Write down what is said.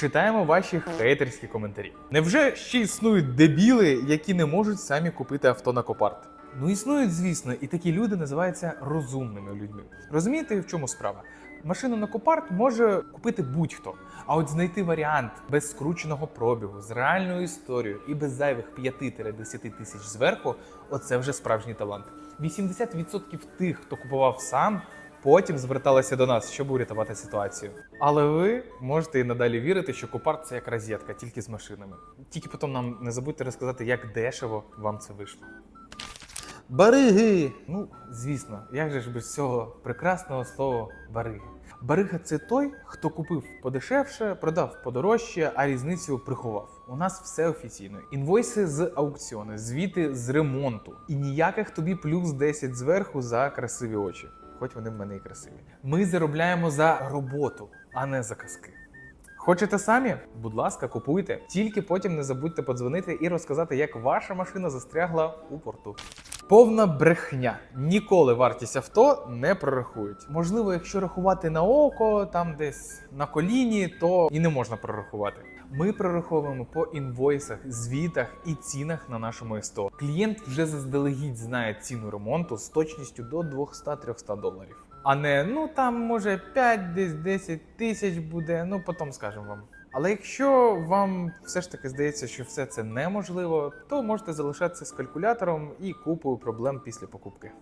Читаємо ваші хейтерські коментарі. Невже ще існують дебіли, які не можуть самі купити авто на Копарт? Ну існують, звісно, і такі люди називаються розумними людьми. Розумієте, в чому справа? Машину на Копарт може купити будь-хто. А от знайти варіант без скрученого пробігу, з реальною історією і без зайвих 5-10 тисяч зверху оце вже справжній талант. 80% тих, хто купував сам, потім зверталися до нас, щоб урятувати ситуацію. Але ви можете і надалі вірити, що Копарт це як розетка, тільки з машинами. Тільки потім нам не забудьте розказати, як дешево вам це вийшло. Бариги! Ну, звісно, як же ж без цього прекрасного слова бариги? Барига це той, хто купив подешевше, продав подорожче, а різницю приховав. У нас все офіційно. Інвойси з аукціону, звіти з ремонту. І ніяких тобі плюс 10 зверху за красиві очі. Хоч вони в мене і красиві. Ми заробляємо за роботу, а не за казки. Хочете самі? Будь ласка, купуйте. Тільки потім не забудьте подзвонити і розказати, як ваша машина застрягла у порту. Повна брехня. Ніколи вартість авто не прорахують. Можливо, якщо рахувати на око, там десь на коліні, то і не можна прорахувати. Ми прораховуємо по інвойсах, звітах і цінах на нашому СТО. Клієнт вже заздалегідь знає ціну ремонту з точністю до 200-300 доларів. А не ну там може 5, десь 10 тисяч буде, ну потім скажемо вам. Але якщо вам все ж таки здається, що все це неможливо, то можете залишатися з калькулятором і купою проблем після покупки.